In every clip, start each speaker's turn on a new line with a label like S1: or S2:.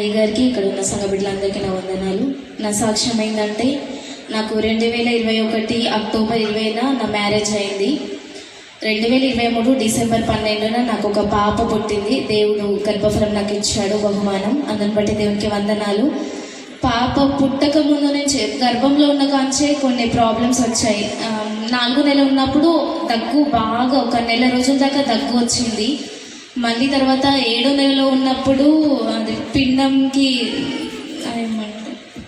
S1: అయ్యగారికి ఇక్కడ ఉన్న సంఘ బిడ్డలందరికీ నా వందనాలు. నా సాక్ష్యం ఏంటంటే నాకు రెండు వేల ఇరవై ఒకటి అక్టోబర్ ఇరవైన నా మ్యారేజ్ అయింది. రెండు వేల ఇరవై మూడు డిసెంబర్ పన్నెండున నాకు ఒక పాప పుట్టింది. దేవుడు గర్భఫలం నాకు ఇచ్చాడు బహుమానం. అందుని బట్టి దేవునికి వందనాలు. పాప పుట్టక ముందు నుంచి గర్భంలో ఉన్న కాంచే కొన్ని ప్రాబ్లమ్స్ వచ్చాయి. నాలుగు నెలలు ఉన్నప్పుడు దగ్గు బాగా ఒక నెల రోజుల దాకా దగ్గు వచ్చింది. మళ్ళీ తర్వాత ఏడో నెలలో ఉన్నప్పుడు అది పిండంకి ఏమంటారు?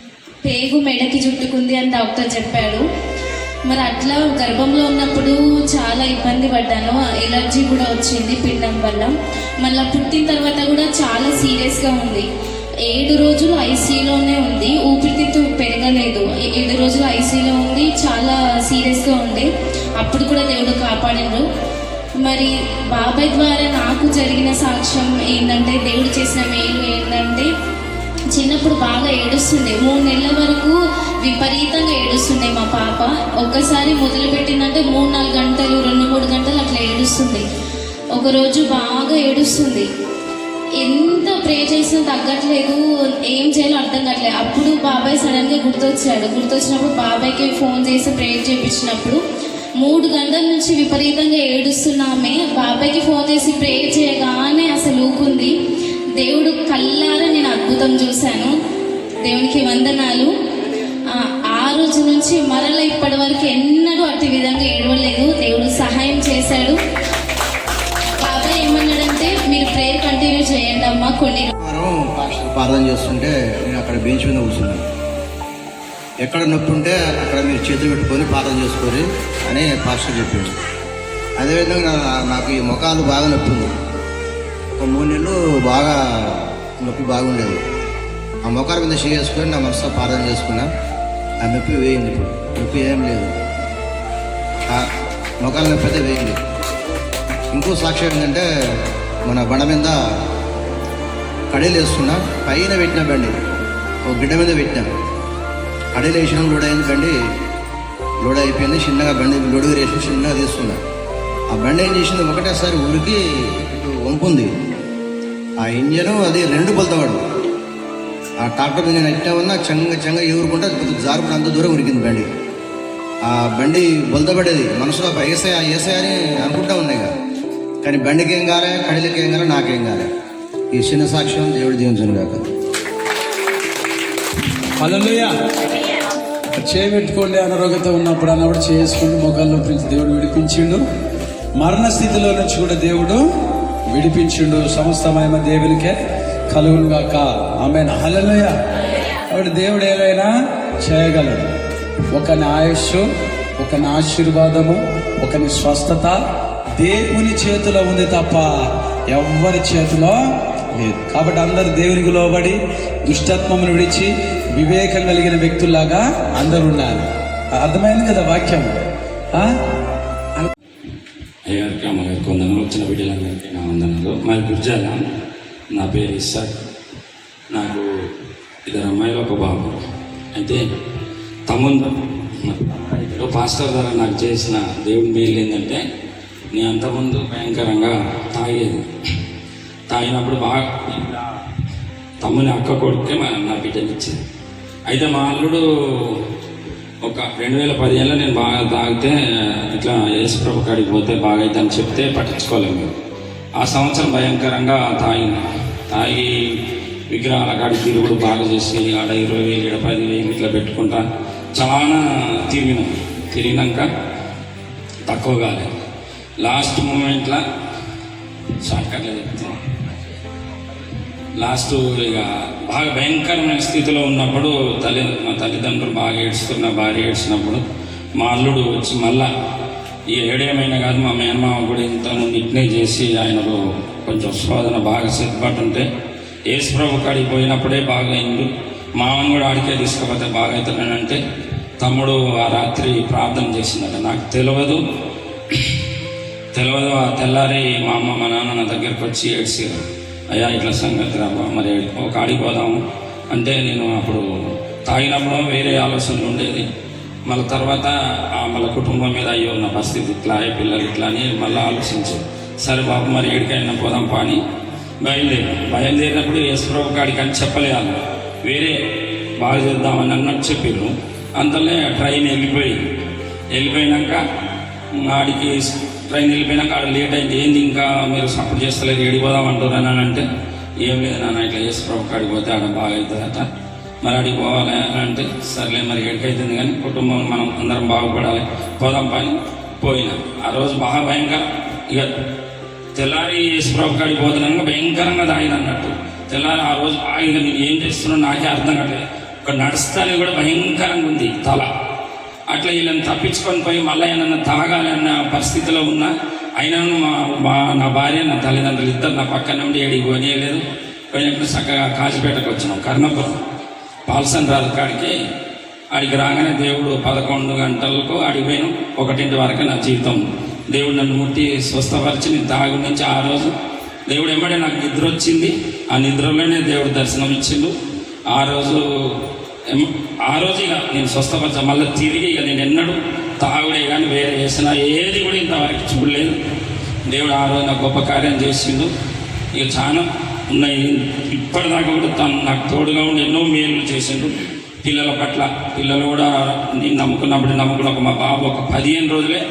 S1: పేగు మెడకి చుట్టుకుంది అని డాక్టర్ చెప్పాడు. మరి అట్లా గర్భంలో ఉన్నప్పుడు చాలా ఇబ్బంది పడ్డాను. ఎలర్జీ కూడా వచ్చింది పిండం వల్ల. మళ్ళీ పుట్టిన తర్వాత కూడా చాలా సీరియస్గా ఉంది. ఏడు రోజులు ఐసీలోనే ఉంది. ఊపిరితిత్తు పెరగలేదు. ఏడు రోజులు ఐసీలో ఉంది. చాలా సీరియస్గా ఉంది. అప్పుడు కూడా దేవుడు కాపాడినరు మరి బాబాయ్ ద్వారా నాకు జరిగిన సాక్ష్యం ఏంటంటే దేవుడు చేసిన మేలు ఏంటంటే చిన్నప్పుడు బాగా ఏడుస్తుండే. మూడు నెలల వరకు విపరీతంగా ఏడుస్తుండే మా పాప. ఒక్కసారి మొదలు పెట్టిందంటే మూడు నాలుగు గంటలు రెండు మూడు గంటలు అట్లా ఏడుస్తుంది ఒకరోజు బాగా ఏడుస్తుంది ఎంత ప్రే చేసినా తగ్గట్లేదు ఏం చేయాలో అర్థం కావట్లేదు. అప్పుడు బాబాయ్ సడన్గా గుర్తొచ్చాడు. గుర్తొచ్చినప్పుడు బాబాయ్కి ఫోన్ చేసి ప్రేయర్ చేయించినప్పుడు మూడు గంటల నుంచి విపరీతంగా ఏడుస్తున్నామే. బాబాయ్కి ఫోన్ చేసి ప్రేయర్ చేయగానే అసలు ఊకుంది. దేవుడు కళ్ళారా నేను అద్భుతం చూశాను. దేవునికి వందనాలు. ఆ, రోజు నుంచి మరల ఇప్పటి వరకు ఎన్నడూ అటు విధంగా ఏడవలేదు. దేవుడు సహాయం చేశాడు. బాబాయ్ ఏమన్నాడంటే మీరు ప్రేయర్ కంటిన్యూ చేయండి అమ్మా కొన్ని
S2: ప్రార్థన చేస్తుంటే నేను అక్కడ బెంచ్ మీద కూర్చున్నాను. ఎక్కడ నొప్పి ఉంటే అక్కడ మీరు చేతులు పెట్టుకొని ప్రార్థన చేసుకొని అని పాస్టర్ చెప్పాడు. అదేవిధంగా నాకు ఈ ముఖాలు బాగా నొప్పి ఉంది ఒక మూడు నెలలు బాగా నొప్పి బాగుండేది. ఆ ముఖాల మీద చేసుకొని నా మనసులో ప్రార్థన చేసుకున్నా ఆ నొప్పి వేయింది ఇప్పుడు. నొప్పి ఏం లేదు. ఆ ముఖాల నొప్పి అయితే వేయింది. ఇంకో సాక్ష్యం ఏంటంటే మన బండ మీద కడీలు వేస్తున్నా పైన పెట్టినా బండి ఒక గిడ్డ మీద పెట్టినా. అడవి వేసిన లోడ్ అయింది బండి. లోడ్ అయిపోయింది చిన్నగా బండి లోడ్ వేసి చిన్నగా తీసుకున్నా. ఆ బండి ఏం చేసింది ఒకటేసారి ఉరికి వంపుంది. ఆ ఇంజను అది రెండు పొలతవాడు ఆ ట్రాక్టర్ నేను ఎట్లా ఉన్నా చంగ చెంగ ఎగురుకుంటే జారుకుంటే అంత దూరం ఉరికింది బండి. ఆ బండి బొలతపడేది మనసులో ఏసే ఏసే అని అనుకుంటా ఉన్నాయి కదా కానీ బండికి ఏం కాలే కడిలకి ఏం కాలే నాకేం కాలే. ఈ చిన్న సాక్ష్యం దేవుడు దీవించను కాక
S3: హల్లెలూయా. చేపెట్టుకోండి అనారోగ్యత ఉన్నప్పుడు అన్నప్పుడు చేసుకుంటూ ముఖాల్లో దేవుడు విడిపించిండు. మరణ స్థితిలో నుంచి కూడా దేవుడు విడిపించిండు. సమస్తమైన దేవునికే కలుగును గాక. ఆమె హలలోయ కాబట్టి దేవుడు ఏదైనా చేయగలడు? ఒకని ఆయుష్ ఒకని ఆశీర్వాదము ఒకని స్వస్థత దేవుని చేతిలో ఉంది తప్ప ఎవ్వరి చేతిలో లేదు. కాబట్టి అందరు దేవునికి లోబడి దుష్టత్వమును విడిచి వివేకం కలిగిన వ్యక్తుల్లాగా అందరూ ఉండాలి అర్థమైంది కదా వాక్యం? ఆ?
S4: అయ్యారికి అమ్మగారికి వందనాలు వచ్చిన బిడ్డలందరికీ నా వందనాలు. మరి గుర్జాల నా పేరు ఇస్సాక్. నాకు ఇద్దరు అమ్మాయిలు ఒక బాబు. అయితే తమ్ముందు ఇక్కడ పాస్టర్ ద్వారా నాకు చేసిన దేవుడి మేలు ఏంటంటే నేను అంతకుముందు భయంకరంగా తాగేది. తాగినప్పుడు బాగా తమ్ముని అక్క కొడుకే మా నా బిడ్డనిచ్చింది. అయితే మా అల్లుడు ఒక రెండు వేల పదిహేనులో నేను బాగా తాగితే ఇట్లా యేసుప్రభు కాడికి పోతే బాగా అయితే అని చెప్తే పట్టించుకోలేము మేము. ఆ సంవత్సరం భయంకరంగా తాగిన. తాగి విగ్రహాల కాడికి తిరుగుడు బాగా చేసి ఆడ ఇరవై వేలు ఈడ పది వేలు ఇట్లా పెట్టుకుంటా చాలా తిరిగినాం. తిరిగినాక తక్కువ కాలేదు. లాస్ట్ మూమెంట్లో షార్ట్కట్లో చెప్తాను లాస్ట్ ఇక బాగా భయంకరమైన స్థితిలో ఉన్నప్పుడు తల్లి మా తల్లిదండ్రులు బాగా ఏడుస్తున్న భార్య ఏడ్చినప్పుడు మా అల్లుడు వచ్చి మళ్ళా ఈ ఏడేమైనా కాదు మా మేనమామ కూడా ఇంతను ఇట్నే చేసి ఆయనకు కొంచెం శోధన బాగా సిద్ధపడుంటే యేసుప్రభు కాడికి పోయినప్పుడే బాగా అయింది మామను కూడా ఆడికే తీసుకుపోతే బాగా అవుతానంటే తమ్ముడు ఆ రాత్రి ప్రార్థన చేసిందట. నాకు తెలియదు తెలియదు ఆ తెల్లారి మా అమ్మ మా నాన్న నా దగ్గరకు వచ్చి ఏడ్చారు. అయ్యా ఇట్లా సంగతి రాబా మరి ఒక ఆడిపోదాము. అంటే నేను అప్పుడు తాగినప్పుడు వేరే ఆలోచనలు ఉండేది. మళ్ళీ తర్వాత మళ్ళీ కుటుంబం మీద అయ్యో నా పరిస్థితి ఇట్లా అయ్యే పిల్లలు ఇట్లా అని మళ్ళీ ఆలోచించారు సరే బాబు మరి ఎక్కడికైనా పోదాం పాని బయలుదేరి బయలుదేరినప్పుడు యేసుప్రభు కాడికి అని చెప్పలేదు వేరే బాగా చేద్దామని అన్నట్టు చెప్పారు అంతలో ట్రైన్ వెళ్ళిపోయింది. వెళ్ళిపోయినాక ఆడికి ట్రైన్ వెళ్ళిపోయినాక ఆడ లేట్ అయింది. ఏంది ఇంకా మీరు సపోర్ట్ చేస్తలేదు ఎడిపోదాం అంటారు అని అంటే ఏం లేదు నాన్న ఇట్లా చేసి కాడికి పోతే ఆడ బాగా అవుతుందట. మరి అడిగి పోవాలి అని అంటే సర్లే మరి ఎక్కడికైతుంది కానీ కుటుంబం మనం అందరం బాగుపడాలి. పోదాం పని. పోయినా. ఆ రోజు బాగా భయంకర. ఇక తెల్లారి యేసుప్రభు కాడికి పోతున్నాక భయంకరంగా తాగింది అన్నట్టు. తెల్లారి ఆ రోజు బాగా ఇక నేను ఏం చేస్తున్నాను నాకే అర్థం కావట్లేదు. ఇక్కడ నడుస్తానే కూడా భయంకరంగా ఉంది తల. అట్లా వీళ్ళని తప్పించుకొని పోయి మళ్ళీ ఏమన్నా తాగాలన్న పరిస్థితిలో ఉన్నా అయినా మా మా నా భార్య నా తల్లిదండ్రులు ఇద్దరు నా పక్కన నుండి ఏడికి పోనీయలేదు. పోయినప్పుడు చక్కగా కాజీపేటకు వచ్చినాం కర్ణపురం. పాల్సన్ రాజు కాడికి ఆడికి రాగానే దేవుడు పదకొండు గంటలకు అడిగిపోయాను ఒకటింటి వరకు నా జీవితం. దేవుడు నన్ను ముట్టి స్వస్థపరిచి నేను తాగు నుంచి ఆ రోజు దేవుడు ఎమ్మడే నాకు నిద్ర వచ్చింది. ఆ నిద్రలోనే దేవుడు దర్శనం ఇచ్చిండు. ఆ రోజు ఆ రోజు ఇక నేను స్వస్థపరచ. మళ్ళీ తిరిగి ఇక నేను ఎన్నడూ తాగుడే కానీ వేరే చేసిన. ఏది కూడా ఇంతవరకు చూడలేదు. దేవుడు ఆ రోజు నాకు గొప్ప కార్యం చేసిండు. ఇక చాలా ఉన్నాయి. ఇప్పటిదాకా కూడా తను నాకు తోడుగా ఉండి ఎన్నో మేలు చేసిండు. పిల్లల పట్ల పిల్లలు కూడా నేను నమ్ముకున్నప్పుడు నమ్ముకున్న ఒక మా బాబు ఒక పదిహేను రోజులే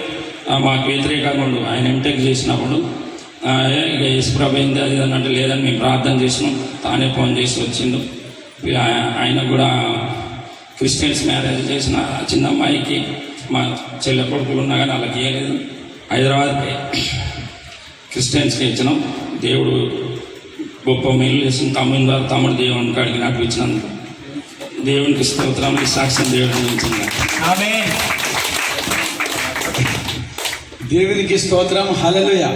S4: మాకు వ్యతిరేకంగా ఉండు. ఆయన ఎంటెక్ చేసినప్పుడు ఆ, ఇక యేసుప్రభు ఏంది అది అంటే లేదని మేము ప్రార్థన చేసినాం. తానే ఫోన్ చేసి వచ్చిండు. ఆయన కూడా క్రిస్టియన్స్ మ్యారేజ్ చేసిన చిన్న అమ్మాయికి మా చెల్లె కొడుకులు ఉన్నా కానీ వాళ్ళకి ఇవ్వలేదు హైదరాబాద్కి క్రిస్టియన్స్కి ఇచ్చినాం. దేవుడు గొప్ప మేలు చేసిన తమ్ముని ద్వారా తమ్ముడు దేవుని కాడికి నాకు ఇచ్చినందుకు. దేవునికి స్తోత్రం. సాక్ష్యం దేవుడిని ఇచ్చింది
S3: దేవునికి స్తోత్రం. హల్లెలూయా.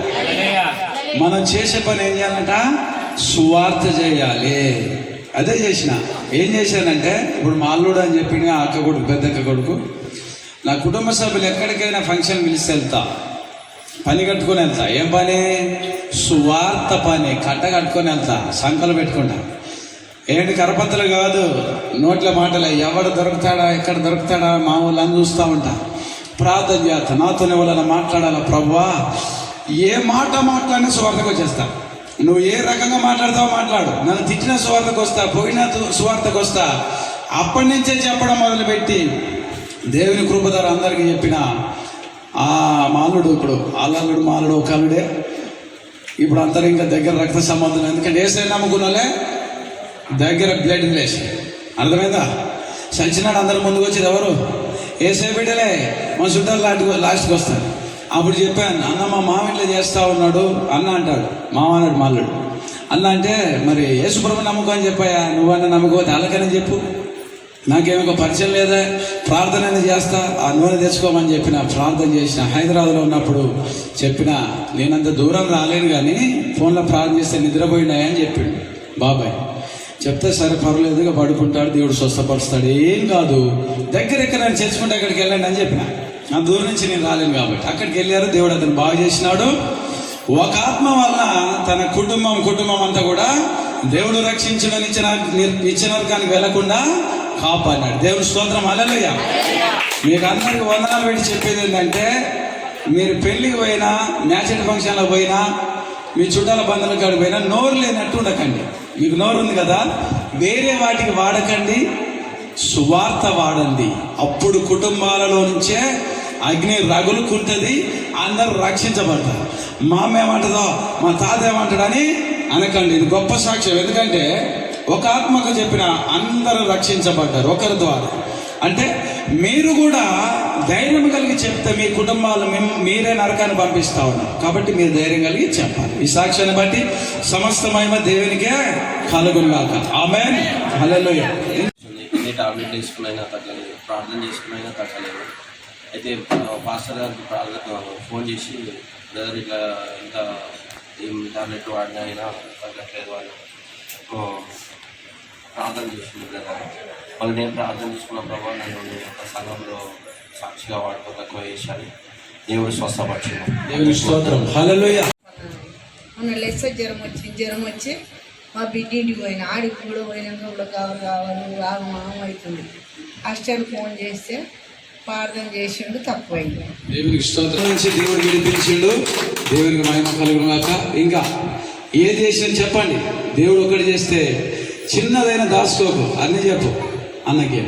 S3: మనం చేసే పని ఏం చేయాలంట? సువార్త చేయాలి. అదే చేసిన. ఏం చేశానంటే ఇప్పుడు మా అల్లుడు అని చెప్పిన అక్క కొడుకు పెద్ద అక్క కొడుకు నా కుటుంబ సభ్యులు ఎక్కడికైనా ఫంక్షన్ పిలిస్తే వెళ్తా. పని కట్టుకొని వెళ్తా. ఏం పని? సువార్త పని. కట్ట కట్టుకొని వెళ్తా. సంకలు పెట్టుకుంటా. ఏంటి కరపత్రలు కాదు? నోట్ల మాటలే. ఎవడు దొరుకుతాడా? ఎక్కడ దొరుకుతాడా? మా ఊళ్ళని చూస్తూ ఉంటా. ప్రార్థన చేస్తా. నాతోనే వాళ్ళని మాట్లాడాలా? ప్రవ్వా ఏ మాట మాట్లాడినా సువార్తకు వచ్చేస్తాను నువ్వు ఏ రకంగా మాట్లాడతావో మాట్లాడు. నన్ను తిట్టిన సువార్తకు వస్తా పోయిన సువార్తకు వస్తా. అప్పటి నుంచే చెప్పడం మొదలుపెట్టి దేవుని కృపధార అందరికీ చెప్పిన ఆ మాలుడు ఇప్పుడు అల్లుడు మాలుడు ఒక అల్లుడే. ఇప్పుడు అందరూ ఇంకా దగ్గర రక్త సంబంధం ఎందుకంటే ఏసై నమ్ముకున్నాలే? దగ్గర బ్లడ్ రిలేషన్ అర్థమైందా? చచ్చినాడు అందరు ముందుకు వచ్చేది ఎవరు? ఏసై బిడ్డలే. మన చుట్టాలు లాంటి లాస్ట్కి వస్తారు. అప్పుడు చెప్పాను అన్న మా మామ ఇట్లా చేస్తా ఉన్నాడు. అన్న అంటాడు మామ అన్నాడు మాల్లుడు అన్న అంటే మరి యేసుప్రభు నమ్మకం అని చెప్పాయా. నువ్వన్న నమ్మకపోతే అలాగని చెప్పు. నాకేమో పరిచయం లేదా. ప్రార్థన అనేది చేస్తా. ఆ నూనె తెచ్చుకోమని చెప్పిన ప్రార్థన చేసిన హైదరాబాద్లో ఉన్నప్పుడు చెప్పిన నేనంత దూరం రాలేను కానీ ఫోన్లో ప్రార్థన చేస్తే నిద్రపోయినాయని అని చెప్పిండు బాబాయ్. చెప్తే సరే పర్లేదుగా పడుకుంటాడు దేవుడు స్వస్థపరుస్తాడు. ఏం కాదు దగ్గర ఎక్కడ నేను చేసుకుంటే అక్కడికి వెళ్ళండి అని చెప్పిన. నా దూరం నుంచి నేను రాలేను కాబట్టి. అక్కడికి వెళ్ళారు దేవుడు అతను బాగు చేసినాడు. ఒక ఆత్మ వల్ల తన కుటుంబం కుటుంబం అంతా కూడా దేవుడు రక్షించడం ఇచ్చిన ఇచ్చిన వర్గానికి వెళ్ళకుండా కాపాడినాడు. దేవుడు స్తోత్రం. అలలుయ మీకు అందరికి వందనాలు పెట్టి చెప్పేది ఏంటంటే మీరు పెళ్ళికి పోయినా మ్యాచెడ్ ఫంక్షన్లో పోయినా మీ చుట్టాల బంధువుల కాడికి పోయినా నోరు లేనట్టు ఉండకండి. మీకు నోరు ఉంది కదా? వేరే వాటికి వాడకండి సువార్త వాడండి. అప్పుడు కుటుంబాలలో నుంచే అగ్ని రగులుకుంటుంది అందరూ రక్షించబడతారు. మా అమ్మ ఏమంటుందో మా తాత ఏమంటాడని అనకండి. ఇది గొప్ప సాక్ష్యం. ఎందుకంటే ఒక ఆత్మకు చెప్పిన అందరూ రక్షించబడ్డారు ఒకరి ద్వారా. అంటే మీరు కూడా ధైర్యం కలిగి చెప్తే మీ కుటుంబాలు మిమ్- మీరే నరకాన్ని పంపిస్తా ఉన్నారు. కాబట్టి మీరు ధైర్యం కలిగి చెప్పాలి. ఈ సాక్ష్యాన్ని బట్టి సమస్తమైన దేవునికే కలుగునుగాక ఆమె
S5: టాబ్లెట్ వేసుకున్నైనా తగ్గలేదు. ప్రార్థన చేసుకున్నైనా తగ్గలేదు. అయితే పాస్టర్ గారికి ప్రార్థన ఫోన్ చేసి బ్రదర్ ఇట్లా ఇంకా ఏం టాబ్లెట్ వాడినా అయినా తగ్గట్లేదు వాళ్ళు ప్రార్థన చేసింది బ్రదర్. మళ్ళీ నేను ప్రార్థన చేసుకున్న ప్రభావ నన్ను సంఘంలో సాక్షిగా వాడుకో తక్కువ చేశాను దేవుడు స్వస్థపరిచింది
S3: దేవుని స్తోత్రం. హల్లెలూయ.
S6: మొన్న లెస్స జ్వరం వచ్చి జ్వరం వచ్చి మా బిడ్డింటికి పోయిన ఆడికి కూడా పోయినాక కూడా కావాలి కావాలి ఆగు మామ అవుతుంది. అష్టాలు ఫోన్ చేస్తే ప్రార్థన చేసిండు తక్కువైంది
S3: దేవునికి స్తోత్రం నుంచి దేవుడు విడిపించిండు దేవునికి మహిమ కలుగునాక ఇంకా ఏ దేశం చెప్పండి. దేవుడు ఒకటి చేస్తే చిన్నదైన దాచుకోకు అన్ని చెప్పు. అన్నకి